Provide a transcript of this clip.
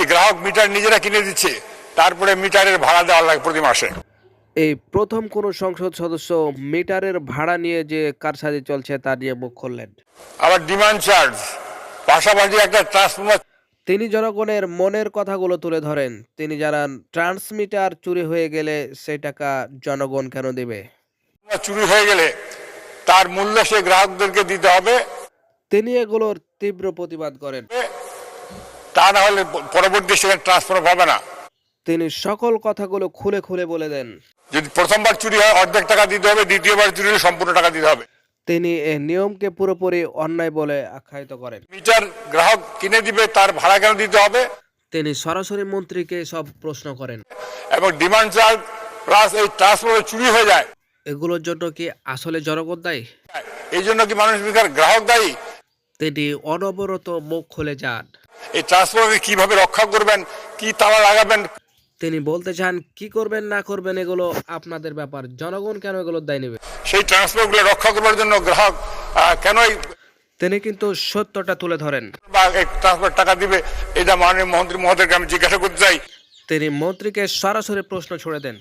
দিচ্ছে গ্রাহক মিটার নিজেরা কিনে দিচ্ছে তারপরে মিটারের ভাড়া দেওয়া লাগে প্রতি মাসে। এই প্রথম কোন সংসদ সদস্য মিটারের ভাড়া নিয়ে যে কারসাজি চলছে তা নিয়ে মুখ খুললেন। আবার ডিমান্ড চার্জ পাশাপাশি একটা ট্রান্সফর্মার তিনি জনগণের মনের কথাগুলো তুলে ধরেন। তিনি জানান ট্রান্সমিটার চুরি হয়ে গেলে সেই টাকা জনগণ কেন দেবে? চুরি হয়ে গেলে তার মূল্য সে গ্রাহকদেরকে দিতে হবে। তিনি এগুলোর তীব্র প্রতিবাদ করেন। তা না হলে পরবর্তী সেখানে ট্রান্সফার হবে না। তিনি সকল কথাগুলো খুলে খুলে বলে দেন। যদি প্রথমবার চুরি হয় অর্ধেক টাকা দিতে হবে দ্বিতীয়বার চুরি হলে সম্পূর্ণ টাকা দিতে হবে। তিনি এই নিয়মকে পুরোপুরি অন্যায় বলে আখ্যায়িত করেন। মিটার গ্রাহক কিনে দিবে তার ভাড়া কেন দিতে হবে? তিনি সরাসরি মন্ত্রীকে সব প্রশ্ন করেন। এবং ডিমান্ড চার্জ প্লাস এই ট্রান্সফার চুরি হয়ে যায়। এগুলোর জন্য কি আসলে জনগণ দায়ী? এই জন্য কি মানুষ বেকার গ্রাহক দায়ী? তিনি অনবরত মুখ খুলে যান। এই ট্রান্সফারকে কীভাবে রক্ষা করবেন কি তালা লাগাবেন? তিনি বলতে চান কি করবেন না করবেন এগুলো আপনাদের ব্যাপার। জনগণ কেন এগুলো দায় নেবে? সেই ট্রান্সফারগুলো রক্ষা করার জন্য গ্রাহক কেনই তিনি কিন্তু সত্যটা তুলে ধরেন। বা এই ট্রান্সফার টাকা দিবে এটা মাননীয় মন্ত্রী মহোদয়কে আমি জিজ্ঞাসা করতে চাই। তিনি মন্ত্রীকে সরাসরি প্রশ্ন ছুড়ে দেন।